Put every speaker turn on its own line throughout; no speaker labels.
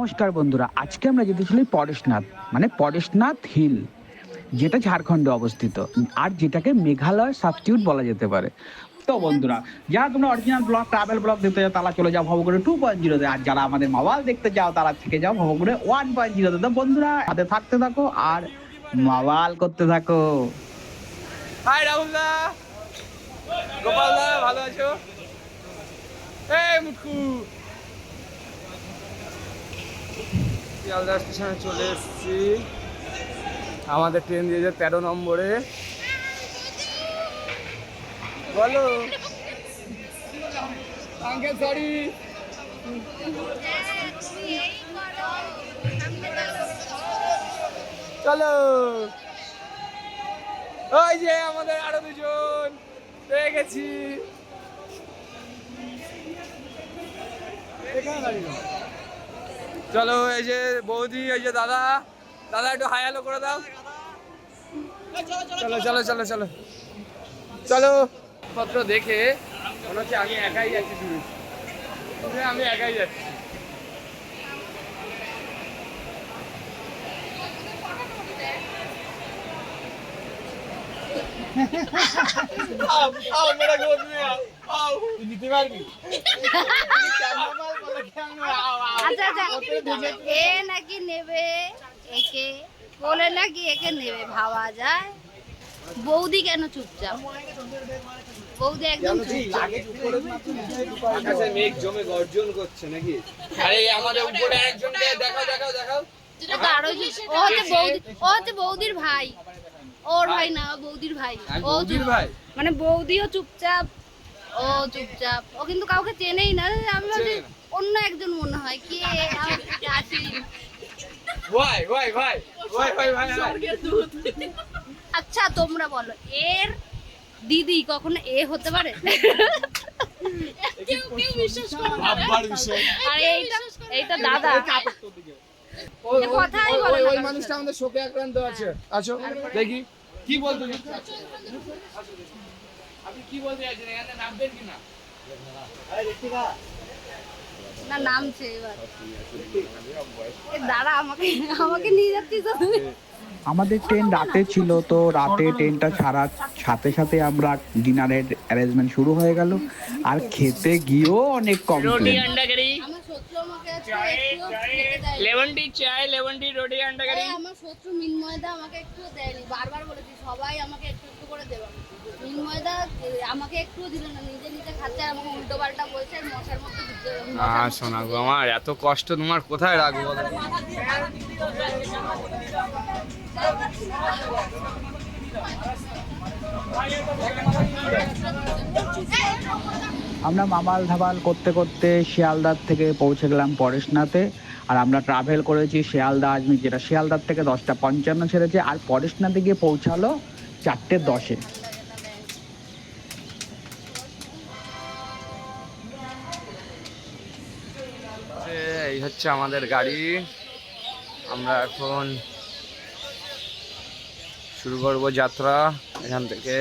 নমস্কার বন্ধুরা, আজকে আমরা যেতে চলি পরেশনাথ মানে পরেশনাথ হিল, যেটা ঝাড়খণ্ডে অবস্থিত, আর যেটাকে মেঘালয় সাবস্টিটিউট বলা যেতে পারে। তো বন্ধুরা, যারা তোমরা অরিজিনাল ব্লগ ট্রাভেল ব্লগ দেখতে চাও, তারা চলে যাও ভবগুড়ে টু পয়েন্ট জিরোতে আর যারা আমাদের মাওয়াল দেখতে চাও, তারা থেকে যাও ভবগুড়ে ওয়ান পয়েন্ট জিরোতে তো। বন্ধুরা, সাথে থাকতে থাকো আর মাওয়াল করতে থাকো।
হাই রাহুল দা। গোপাল দা, ভালো আছো? এই শিয়ালদা স্টেশনে চলে এসেছি। আমাদের ট্রেন দিয়ে দিয়েছে তেরো নম্বরে। বলো। চলো। ওই যে আমাদের আরও দুজন। পেয়ে গেছি। চলো এই যে বৌদি এই যে দাদা দাদা একটু হাই হ্যালো করে দাও চলো চলো চলো চলো চলো পত্র দেখে মনে হচ্ছে আমি একাই যাচ্ছি শুনে আমি একাই যাচ্ছি आओ आओ मेरा गोद में आओ आओ নিতে পারবি?
আচ্ছা আচ্ছা। এ নাকি নেবে একে। বলে নাকি একে নেবে ভাবা যায়। বৌদি কেন চুপচাপ? বৌদি একদম
আকাশে মেঘ জমে গর্জন করছে নাকি? আরে আমাদের উপরে একজন দেখাও দেখাও দেখাও।
ও তো ও হচ্ছে বৌদি ও হচ্ছে বৌদির ভাই। ওর ভাই। না ও বৌদির ভাই। ও
ভাই।
মানে বৌদিও চুপচাপ। ও চুপচাপ। ও কিন্তু কাউকে চেনেই না। আমি ভাবছি অন্য একজন মনে হয়। কে? আসি
ভাই ভাই ভাই ভাই ভাই ভাই
আচ্ছা তোমরা বলো এর দিদি কখনো এ হতে পারে? এইটা এইটা দাদা। কথাই বলে
ওই মানুষটা আমাদের শোকে আক্রান্ত আছে। আছো দেখি। কি বলতে?
আমাদের ট্রেন রাতে ছিল তো রাতে ট্রেনটা ছাড়ার সাথে সাথে আমরা ডিনারের অ্যারেঞ্জমেন্ট শুরু হয়ে গেল। আর খেতে গিয়েও অনেক কম
চাই আমাকে একটু দেয়নি। বারবার বলেছি সবাই আমাকে একটু একটু করে দেবে। মিনময়দা আমাকে একটু দিল না। নিজে নিজে খাচ্ছে আর আমাকে উল্টো পাল্টা বলছে মশার মধ্যে
না শোনা গো আমার এত কষ্ট তোমার কোথায় রাখব
আমরা মামাল ধাবাল করতে করতে শিয়ালদার থেকে পৌঁছে গেলাম পরেশনাথে আর আমরা ট্রাভেল করেছি শিয়ালদা আজমির যেটা শিয়ালদার থেকে দশটা পঞ্চান্ন ছেড়েছে আর পরেশনাথে গিয়ে পৌঁছালো চারটে দশে।
হচ্ছে আমাদের গাড়ি। আমরা এখন শুরু করব যাত্রা এখান থেকে।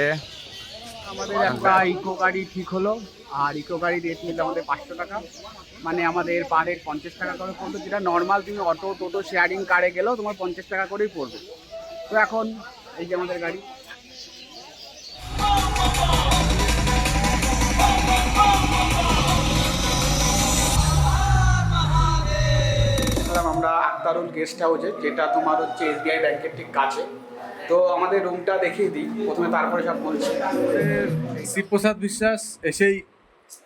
আমাদের একটা ইকো গাড়ি ঠিক হলো, আর ইকো গাড়ি রেট নিল আমাদের পাঁচশো টাকা। মানে আমাদের পার হেড পঞ্চাশ টাকা করে পড়ল যেটা নর্মাল তুমি অটো টোটো শেয়ারিং কারে গেলেও তোমার পঞ্চাশ টাকা করেই পড়বে। তো এখন এই যে আমাদের গাড়ি। এলাম আমরা আক্তারুল গেস্ট হাউসে যেটা তোমার হচ্ছে এসবিআই ব্যাংকের ঠিক কাছে। তো আমাদের রুমটা দেখিয়ে দিই প্রথমে তারপরে সব বলছি।
শিবপ্রসাদ বিশ্বাস এসেই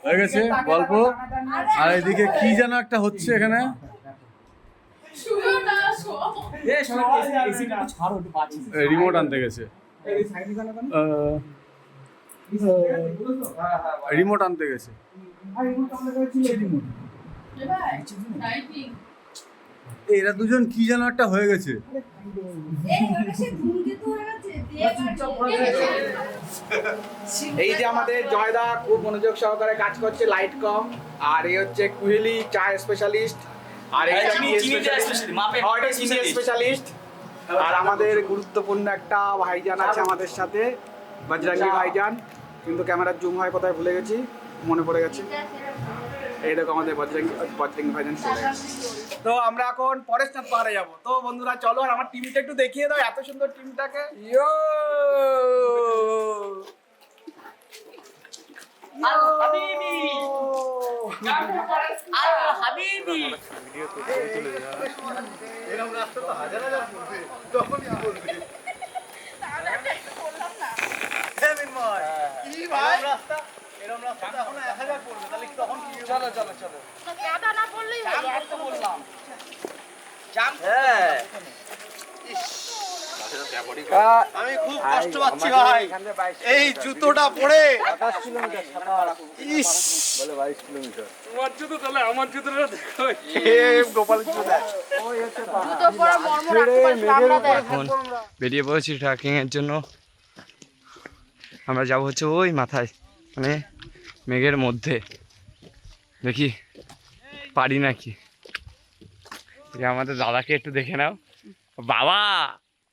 হয়ে গেছে গল্প। আর এদিকে কি যেন একটা হচ্ছে এখানে। রিমোট আনতে গেছে। রিমোট আনতে গেছে। এরা দুজন কি যেন একটা হয়ে গেছে।
এই যে আমাদের জয়দা খুব মনোযোগ সহকারে কাজ করছে লাইট কম আর এই হচ্ছে কুহেলি চা স্পেশালিস্ট আর স্পেশালিস্ট আর আমাদের গুরুত্বপূর্ণ একটা ভাইজান আছে আমাদের সাথে বজরঙ্গি ভাইজান কিন্তু ক্যামেরার জুম হয় কোথায় ভুলে গেছি মনে পড়ে গেছে। এই দেখো আমাদের বজরঙ্গি বজরঙ্গি ভাইজান চলে গেছে
তো আমরা এখন পরেশনাথ পাহাড়ে যাব তো বন্ধুরা চলো আর আমার টিমটা একটু দেখিয়ে দাও এত সুন্দর টিমটাকে
ইয়ো
চলো চলো চলো।
কাটা না পড়লেই হলো আর তো বললাম?
আমি খুব কষ্ট পাচ্ছি ভাই। এই জুতোটা পরে।
তোমার জুতো তাহলে আমার জুতোটা দেখো। এখন বেরিয়ে পড়েছি ট্রেকিং এর জন্য। আমরা যাব হচ্ছে ওই মাথায় মানে মেঘের মধ্যে। দেখি পারি নাকি? যে আমাদের দাদাকে একটু দেখে নাও। বাবা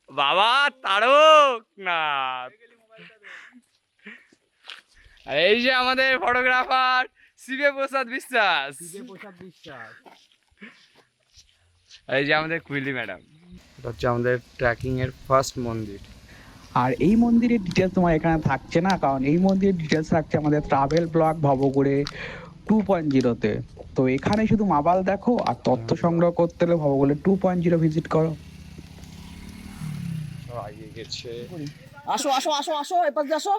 বাবা তারক! না। আর এই যে আমাদের ফটোগ্রাফার শিবে প্রসাদ বিশ্বাস। এই যে আমাদের কুইলি ম্যাডাম। এটা হচ্ছে আমাদের ট্রেকিং এর ফার্স্ট মন্দির।
আর এই মন্দিরের ডিটেলস তোমার এখানে থাকছে না কারণ এই মন্দিরের ডিটেলস থাকছে আমাদের ট্রাভেল ব্লগ ভবগুড়ে টু পয়েন্ট জিরোতে তো। এখানে শুধু মাবাল দেখো আর তথ্য সংগ্রহ করতে হলে ভবগুড়ে টু পয়েন্ট জিরো ভিজিট করো।
আসো আসো আসো আসো এই পাশ দিয়ে আসো।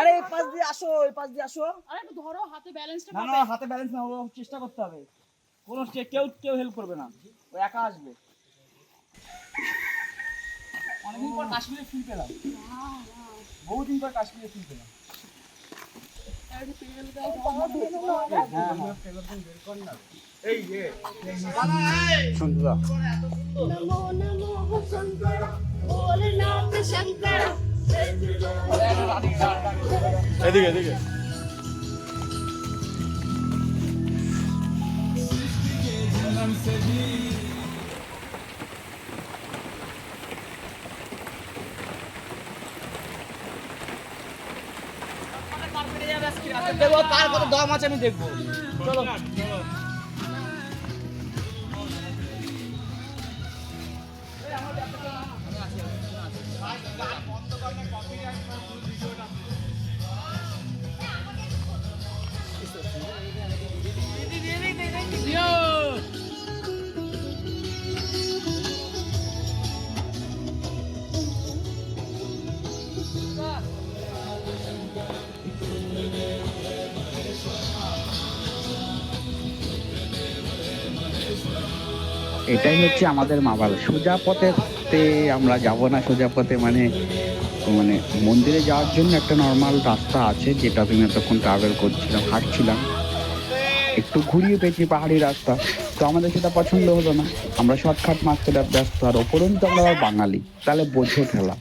আরে এই পাশ দিয়ে আসো এই পাশ দিয়ে আসো। না না হাতে ব্যালেন্স না চেষ্টা করতে হবে। কোনো কেউ কেউ হেল্প করবে না। ও একা আসবে। অনেকদিন পর কাশ্মীরে ফিল পেলাম। বহুদিন পর কাশ্মীরে ফিল পেলাম।
নমো নমো
এদিকে
দেখব কার কত দম আছে আমি দেখব। চলো।
এটাই হচ্ছে আমাদের মাবাল। সোজা পথেতে আমরা যাব না সোজা পথে মানে মানে মন্দিরে যাওয়ার জন্য একটা নর্মাল রাস্তা আছে যেটা তুমি এতক্ষণ ট্রাভেল করছিলাম, হাঁটছিলাম। একটু ঘুরিয়ে পেয়েছি পাহাড়ি রাস্তা। তো আমাদের সেটা পছন্দ হলো না। আমরা শর্টকাট মারতে ব্যস্ত। আর ওপরন্তু আমরা বাঙালি। তাহলে বোঝো ঠেলা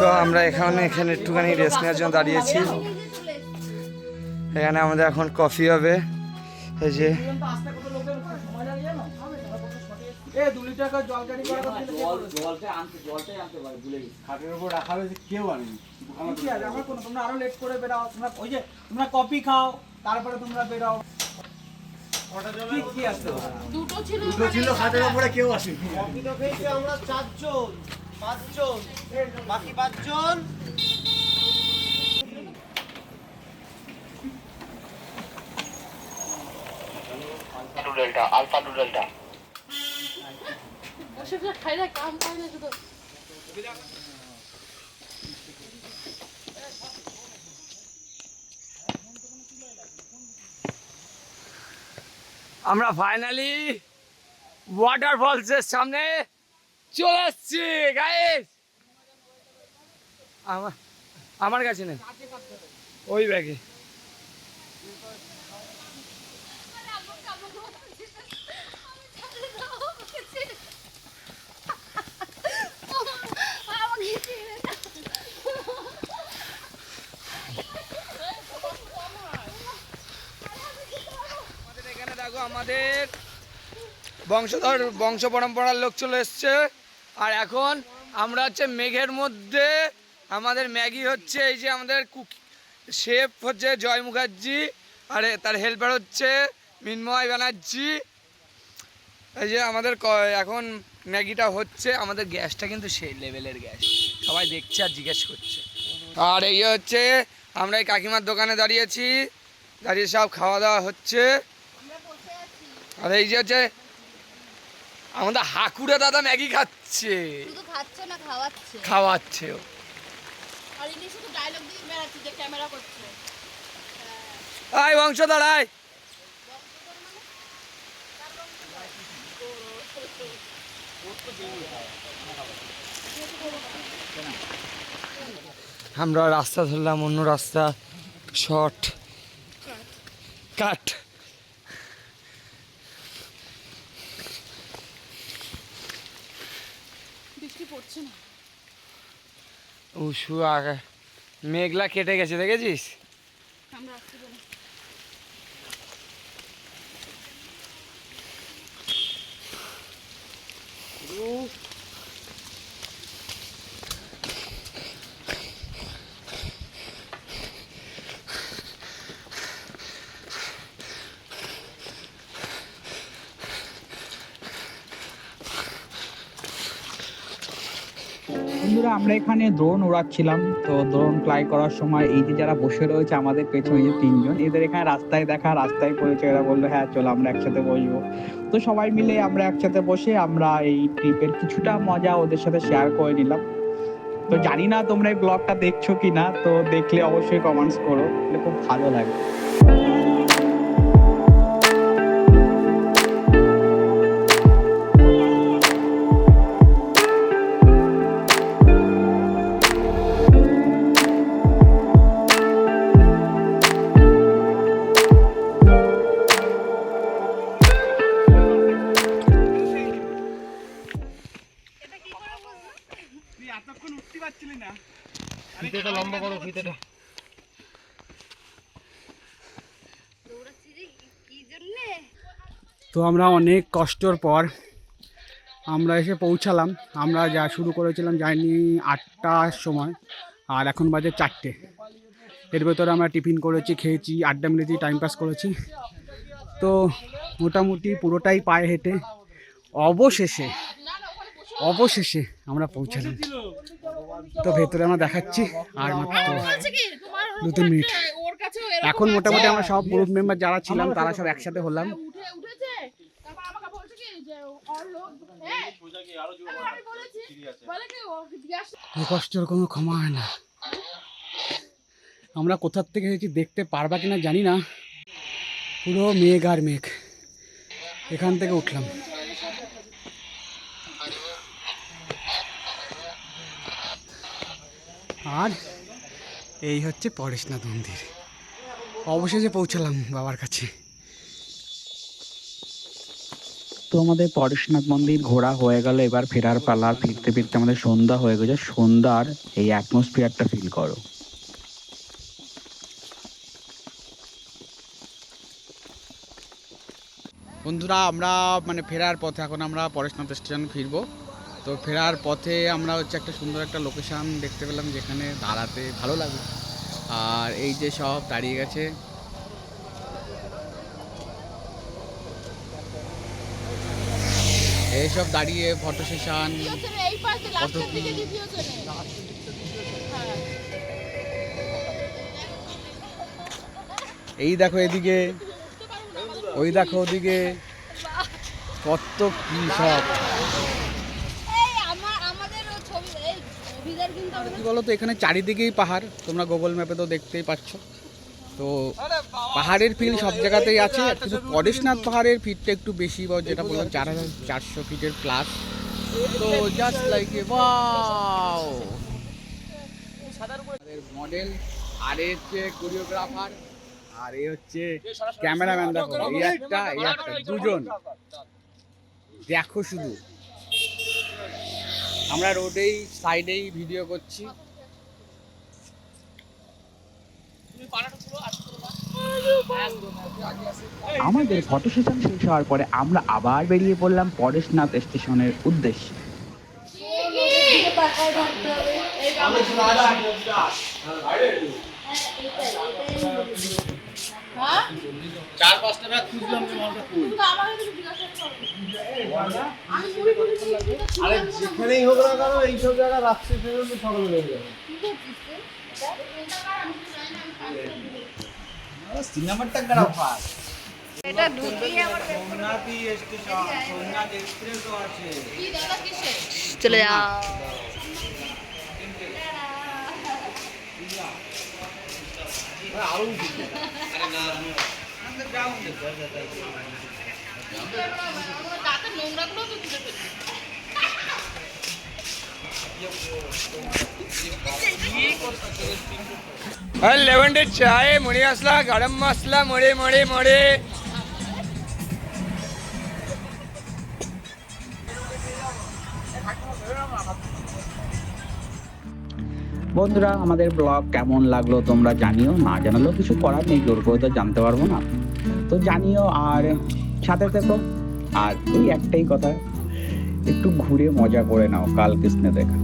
তো আমরা এখানে এখানে একটুখানি রেস্ট নেওয়ার জন্য দাঁড়িয়েছি। এখানে আমাদের এখন কফি হবে। এই যে
তারপরে তোমরা বেরাও।
দুটো ছিল
দুটো ছিল খাটের উপরে কেউ
তো খেয়েছি আমরা চারজন পাঁচজন বাকি পাঁচজন।
বসে বসে খাই না কাম পাই না শুধু।
আমরা ফাইনালি ওয়াটারফলসের সামনে চলে এসছি আমার আমার কাছে নেই। ওই ব্যাগে। আমাদের বংশধর, বংশ পরম্পরার লোক চলে এসছে। আর এখন আমরা হচ্ছে মেঘের মধ্যে আমাদের ম্যাগি হচ্ছে, এই যে আমাদের কুকি, শেফ হচ্ছে জয় মুখার্জি, আর তার হেল্পার হচ্ছে মিন্ময় ব্যানার্জি। এই যে আমাদের এখন ম্যাগিটা হচ্ছে আমাদের গ্যাসটা কিন্তু সেই লেভেলের গ্যাস। সবাই দেখছে আর জিজ্ঞেস করছে। আর এই হচ্ছে আমরা এই কাকিমার দোকানে দাঁড়িয়েছি, দাঁড়িয়ে সব খাওয়া দাওয়া হচ্ছে। আর এই যে হচ্ছে আমাদের হাকুড়া দাদা ম্যাগি খাচ্ছে।
না খাওয়াচ্ছে।
খাওয়াচ্ছে ও।
আর ইনি শুধু ডায়লগ দিয়ে বেড়াচ্ছে যে ক্যামেরা করছে।
আয় বংশধর আয়। আমরা রাস্তা ধরলাম অন্য রাস্তা শর্ট। কাট।
পড়ছে
আগে মেঘলা কেটে গেছে দেখেছিস?
আমরা
আমরা এখানে ড্রোন উড়াচ্ছিলাম। তো ড্রোন ফ্লাই করার সময় এই যে যারা বসে রয়েছে, আমাদের পেছনে যে তিনজন, এদের এখানে রাস্তায় দেখা, রাস্তায় পড়েছে, এরা বলল হ্যাঁ চলো আমরা একসাথে বসবো। তো সবাই মিলে আমরা একসাথে বসে আমরা এই ট্রিপের কিছুটা মজা ওদের সাথে শেয়ার করে নিলাম। তো জানি না তোমরা এই ব্লগটা দেখছ কি না তো দেখলে অবশ্যই কমেন্টস করো খুব ভালো লাগে।
দৌড়াচ্ছি যে কি- কি
তো আমরা অনেক কষ্টর পর আমরা এসে পৌঁছালাম। আমরা যা শুরু করেছিলাম যাইনি আটটার সময়, আর এখন বাজে চারটে। এর ভেতরে আমরা টিফিন করেছি, খেয়েছি, আড্ডা মিলেছি টাইম পাস করেছি। তো মোটামুটি পুরোটাই পায়ে হেঁটে অবশেষে অবশেষে আমরা পৌঁছালাম। তো ভেতরে আমরা দেখাচ্ছি আর মাত্র দু তিন মিনিট। এখন মোটামুটি আমরা সব গ্রুপ মেম্বার যারা ছিলাম তারা সব একসাথে হলাম।
উঠে উঠেছে। তারপর আমাকে বলছে কি যে ওর লোক হ্যাঁ
কষ্টের কোনো ক্ষমা হয় না। আমরা কোথার থেকে এসেছি দেখতে পারবা কিনা জানি না। পুরো মেঘ আর মেঘ। এখান থেকে উঠলাম। আর এই হচ্ছে পরেশনাথ মন্দির। অবশেষে পৌঁছালাম বাবার কাছে। তো আমাদের পরেশনাথ মন্দির ঘোরা হয়ে গেল এবার ফেরার পালা আর ফিরতে ফিরতে আমাদের সন্ধ্যা হয়ে গেছে। সন্ধ্যার এই অ্যাটমসফিয়ারটা ফিল করো। বন্ধুরা আমরা মানে ফেরার পথে এখন আমরা পরেশনাথ স্টেশন ফিরবো। তো ফেরার পথে আমরা হচ্ছে একটা সুন্দর একটা লোকেশন দেখতে পেলাম যেখানে দাঁড়াতে ভালো লাগে। আর এই যে সব দাঁড়িয়ে গেছে। এইসব দাঁড়িয়ে ফটো সেশন
এই
দেখো এদিকে, ওই দেখো ওদিকে। কত কি সব
এই আমার আমাদের ও ছবি এই অভিদার কিন্তু আমাদের
কি বলো তো এখানে চারিদিকেই পাহাড়। তোমরা গুগল ম্যাপে তো দেখতেই পাচ্ছ। তো পাহাড়ের ফিল সব জায়গাতেই আছে। কিন্তু পরেশনাথ পাহাড়ের ফিটটা একটু বেশি বা যেটা বললাম চার হাজার চারশো ফিটের প্লাস তো just like a wow model আর এ হচ্ছে কোরিওগ্রাফার আর এ হচ্ছে ক্যামেরাম্যান দেখো এই একটা এই একটা দুজন। দেখো শুধু। আমরা রোডেই সাইডেই ভিডিও করছি। আমাদের ফটো সেশন শেষ হওয়ার পরে আমরা আবার বেরিয়ে পড়লাম পরেশনাথ স্টেশনের উদ্দেশ্যে।
হ্যাঁ?
চার পাঁচটা ব্যাগ খুঁজলাম যে মালটা কই।
আরে। যেখানেই হোক না কেন এইসব জায়গা সকালে হয়ে যাবে
এটা
ঢুকিয়ে আমার
স্টেশন সোমনাথ এক্সপ্রেসও আছে।
কি দাদা কিসে
চলে যাও
নোংরাগুলো তো
লেভেন্ডের চায়ে মুড়ি মশলা গরম মশলা মুড়ি মুড়ি মুড়ি
বন্ধুরা, আমাদের ব্লগ কেমন লাগল তোমরা জানিও। না জানালেও কিছু করার নেই, জোর করে তো জানতে পারব না। তো জানিও আর সাথে থেকো। আর ওই একটাই কথা, একটু ঘুরে মজা করে নাও, কাল কৃষ্ণে দেখা।